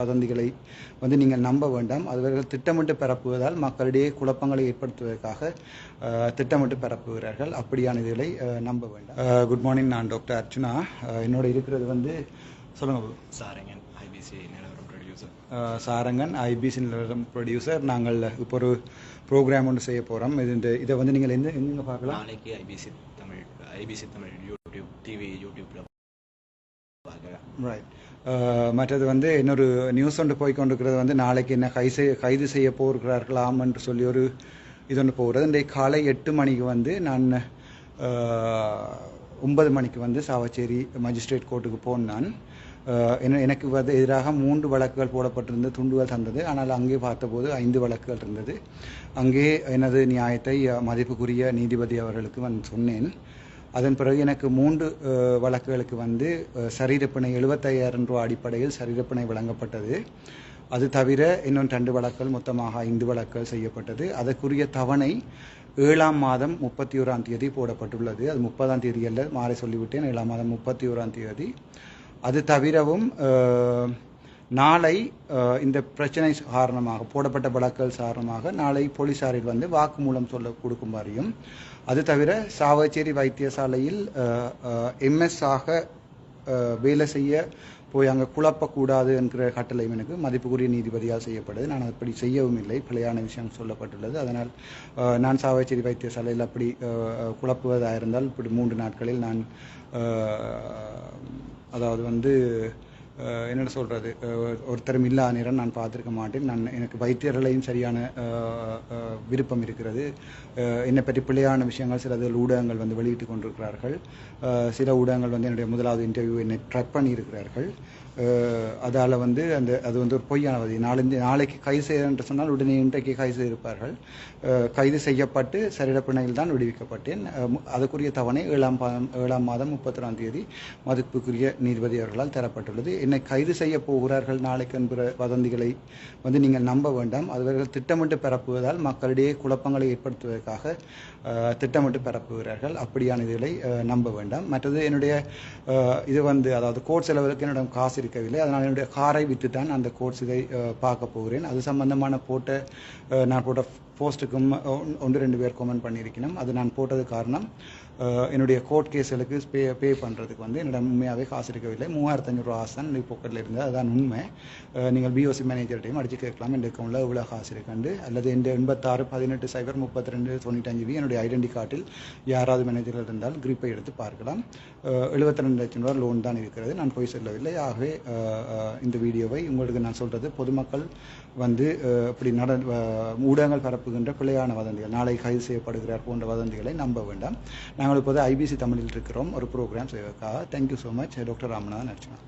வதந்திகளை வந்து நீங்கள் நம்ப வேண்டாம். அவர்கள் திட்டமிட்டு பரப்புவதால் மக்களிடையே குழப்பங்களை ஏற்படுத்துவதற்காக திட்டமிட்டு பரப்புகிறார்கள். அப்படியான இதுகளை நம்ப வேண்டாம். குட் மார்னிங் நான் டாக்டர் அர்ச்சுனா என்னோட இருக்கிறது வந்து சொல்லுங்க Sarangan IBC Nilavaram producer Sarangan IBC Nilavaram producer நாங்கள் இப்போ ஒரு ப்ரோக்ராம் ஒன்று செய்ய போகிறோம் இது இந்த- இதை வந்து நீங்கள் எந்த எங்கே பார்க்கலாம்? நாளைக்கு IBC Tamil IBC Tamil YouTube TV யூடியூப்ல பார்க்கலாம் ரைட் மற்றது வந்து இன்னொரு நியூஸ் ஒன்று போய் கொண்டிருக்கிறது வந்து நாளைக்கு என்ன கை கைது செய்ய போகிறார்களாம் என்று சொல்லி ஒரு இது ஒன்று போகிறது. இன்றைக்கு காலை எட்டு மணிக்கு வந்து நான் ஒன்பது மணிக்கு வந்து சாவச்சேரி மஜிஸ்ட்ரேட் கோர்ட்டுக்கு போனான் என்ன- எனக்கு வந்து எதிராக மூன்று வழக்குகள் போடப்பட்டிருந்த துண்டுகள் தந்தது. ஆனால் அங்கே பார்த்தபோது ஐந்து வழக்குகள் இருந்தது. அங்கே எனது நியாயத்தை மதிப்புக்குரிய நீதிபதி அவர்களுக்கு நான் சொன்னேன். அதன் பிறகு எனக்கு மூன்று வழக்குகளுக்கு வந்து சரீரப்பிணை எழுபத்தையாயிரம் ரூபா அடிப்படையில் சரீரப்பிணை வழங்கப்பட்டது. அது தவிர இன்னும் ரெண்டு வழக்குகள் மொத்தமாக ஐந்து வழக்குகள் செய்யப்பட்டது. அதற்குரிய தவணை ஏழாம் மாதம் முப்பத்தி ஓராம் தேதி போடப்பட்டுள்ளது. அது முப்பதாம் தேதி அல்ல மாறி சொல்லிவிட்டேன். ஏழாம் மாதம் முப்பத்தி ஓராம் தேதி. அது தவிரவும் நாளை இந்த பிரச்சனை காரணமாக போடப்பட்ட வழக்குகள் காரணமாக நாளை போலீசாரில் வந்து வாக்குமூலம் சொல்ல கொடுக்குமாறியும் அது தவிர சாவச்சேரி வைத்தியசாலையில் எம்எஸ் ஆக வேலை செய்ய போய் அங்கே குழப்பக்கூடாது என்கிற கட்டளையும் எனக்கு மதிப்புக்குரிய நீதிபதியால் செய்யப்படுது நான் அப்படி செய்யவும் இல்லை. பிழையான விஷயம் சொல்லப்பட்டுள்ளது. அதனால் நான் சாவச்சேரி வைத்தியசாலையில் அப்படி குழப்புவதாக இருந்தால் இப்படி மூன்று நாட்களில் நான் அதாவது வந்து என்னென்ன சொல்கிறது ஒருத்தரும் இல்லாத நேரம் நான் பார்த்துருக்க மாட்டேன். நான் எனக்கு வைத்தியர்களையும் சரியான விருப்பம் இருக்கிறது. என்னை பற்றி பிள்ளையான விஷயங்கள் சில இதில் ஊடகங்கள் வந்து வெளியிட்டு கொண்டிருக்கிறார்கள். சில ஊடகங்கள் வந்து என்னுடைய முதலாவது இன்டர்வியூ என்னை ட்ரக் பண்ணியிருக்கிறார்கள். அதால் வந்து அந்த அது வந்து ஒரு பொய்யானது நாளைந்து நாளைக்கு கைது செய்ய சொன்னால் உடனே இன்றைக்கு கைது செய்திருப்பார்கள். கைது செய்யப்பட்டு சரிடப்பிணையில் தான் விடுவிக்கப்பட்டேன். அதுக்குரிய தவணை ஏழாம் ஏழாம் மாதம் முப்பத்தொராம் தேதி மதிப்புக்குரிய நீதிபதி அவர்களால் தரப்பட்டுள்ளது. என்னை கைது செய்ய போகிறார்கள் நாளைக்கு என்கிற வதந்திகளை வந்து நீங்கள் நம்ப வேண்டாம். அவர்கள் திட்டமிட்டு பரப்புவதால் மக்களிடையே குழப்பங்களை ஏற்படுத்துவதற்காக திட்டமிட்டு பரப்புகிறார்கள். அப்படியான இதுகளை நம்ப வேண்டாம். மற்றது என்னுடைய இது வந்து அதாவது கோர்ட் செலவுக்கு என்னிடம் காசு இருக்கவில்லை. அதனால் என்னுடைய காரை விற்று தான் அந்த கோர்ட்ஸ் இதை பார்க்க போகிறேன். அது சம்பந்தமான போட்ட நான் போட்ட போஸ்ட்டுக்கும் ஒன்- ஒன்று ரெண்டு பேர் கமெண்ட் பண்ணியிருக்கணும். அது நான் போட்டது காரணம் என்னுடைய கோர்ட் கேஸ்களுக்கு பே பே பண்ணுறதுக்கு வந்து என்னோட உண்மையாகவே காசு இருக்கவில்லை. மூவாயிரத்தஞ்சூறுவா ஐநூறு காசு தான் என்னுடைய பாக்கெட்டில் இருந்தது. அதுதான் உண்மை. நீங்கள் பிஓசி மேனேஜர்கிட்டையும் அடிச்சு கேட்கலாம். என் அக்கௌண்ட்டில் இவ்வளோ காசு இருக்குண்டு. அல்லது என் எண்பத்தாறு பதினெட்டு சைபர் முப்பத்தி ரெண்டு தொண்ணூற்றஞ்சு வி என்னுடைய ஐடென்டி கார்டில் யாராவது மேனேஜர்கள் இருந்தால் கிரிப்பை எடுத்து பார்க்கலாம். எழுபத்தி ரெண்டு லட்சம் ரூபாய் லோன் தான் இருக்கிறது. நான் போய் சொல்லவில்லை. ஆகவே இந்த வீடியோவை உங்களுக்கு நான் சொல்கிறது பொதுமக்கள் வந்து இப்படி நட ஊடகங்கள் பரப்பு பரப்புகின்ற பிழையான வதந்திகள். நாளை கைது செய்யப்படுகிறார் போன்ற வதந்திகளை நம்ப வேண்டாம். நாங்கள் இப்போது ஐபிசி தமிழில் இருக்கிறோம். ஒரு ப்ரோக்ராம் செய்வதற்காக. Thank you so much doctor Ramanathan Archana